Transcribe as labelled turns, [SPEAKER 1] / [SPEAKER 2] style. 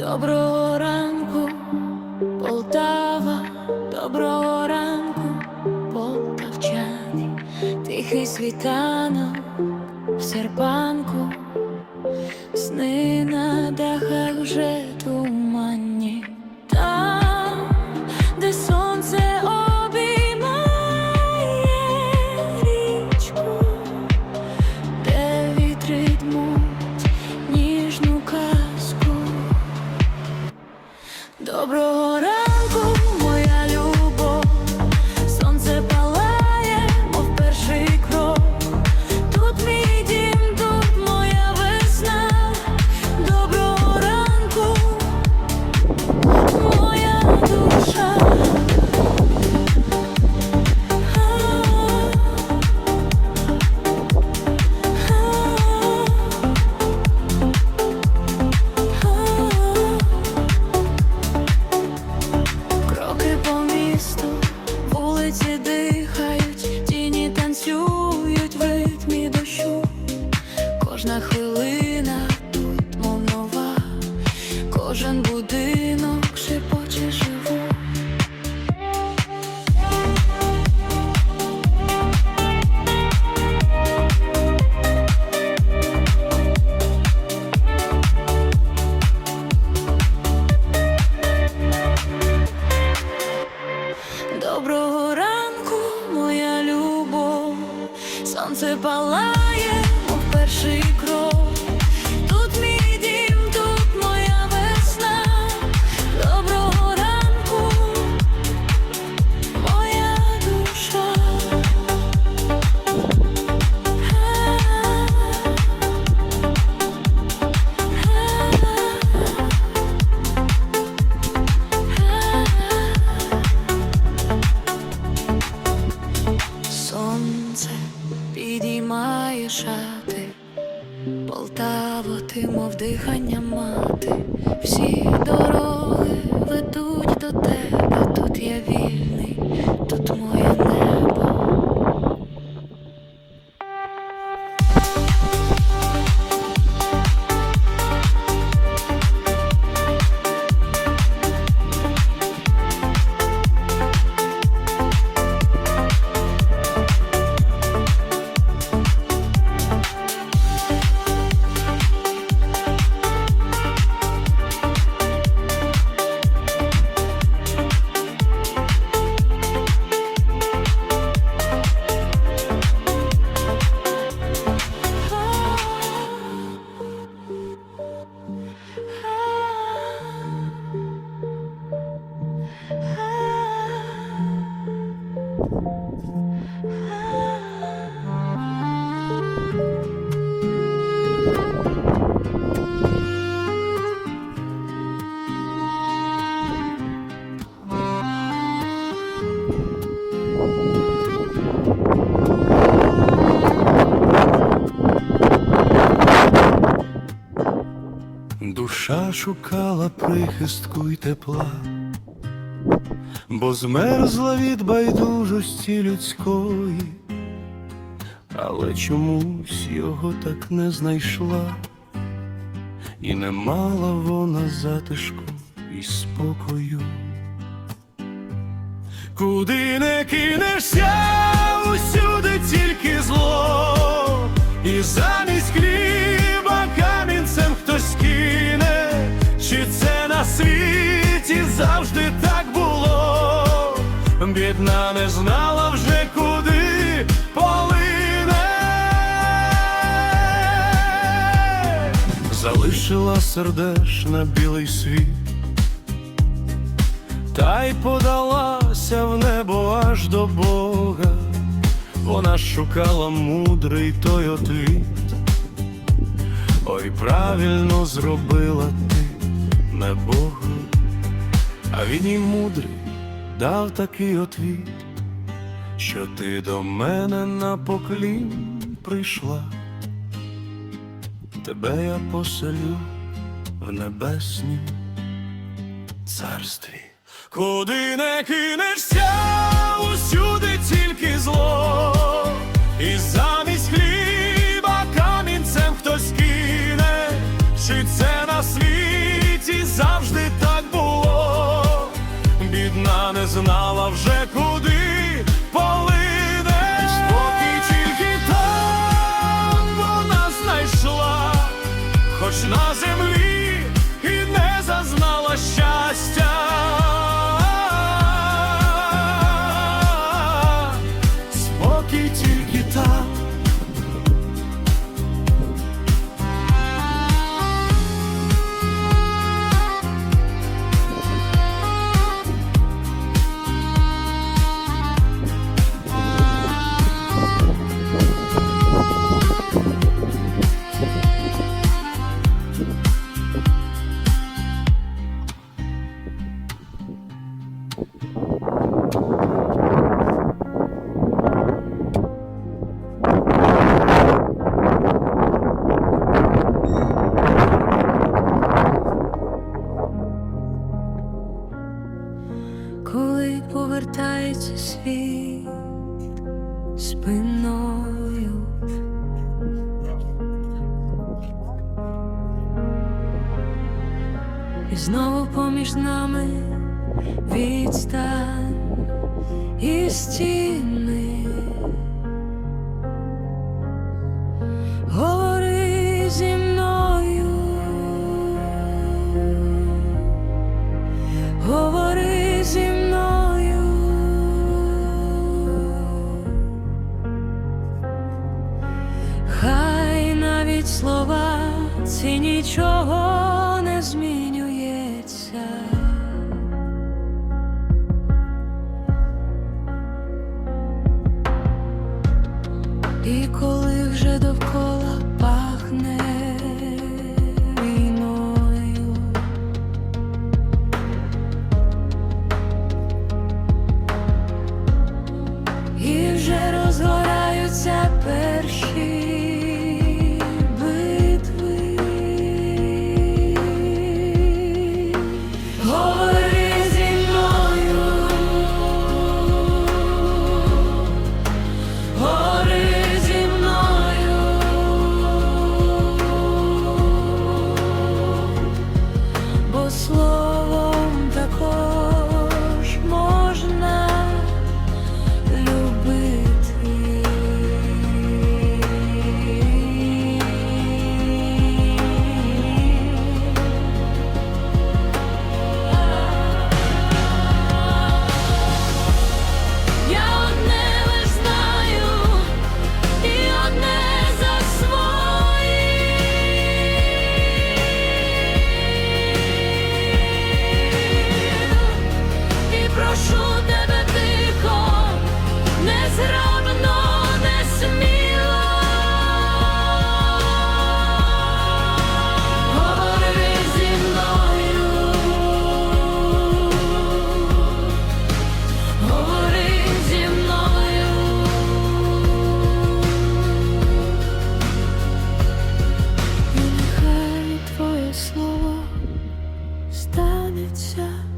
[SPEAKER 1] Доброго ранку, Полтава, доброго ранку, полтавчані, тихий світанок в серпанку, сни на дахах Кожна хвилина ти мов дихання мати, всі
[SPEAKER 2] шукала прихистку й тепла, бо змерзла від байдужості людської, але чомусь його так не знайшла, і не мала вона затишку і спокою. Куди не кинешся, усюди тільки зло, завжди так було, бідна не знала вже куди полине, залишила сердешна білий світ та й подалася в небо аж до Бога. Вона шукала мудрий той отвіт. Ой, правильно зробила ти, не Бога, а він їй мудрий дав такий отвіт, що ти до мене на поклін прийшла. Тебе я поселю в небеснім царстві. Куди не кинешся, усюди тільки зло, і замість хліба
[SPEAKER 1] No. Знову поміж нами відстань і стіни. Говори зі мною, говори зі мною. Хай навіть слова ці нічого не time. слово станеться.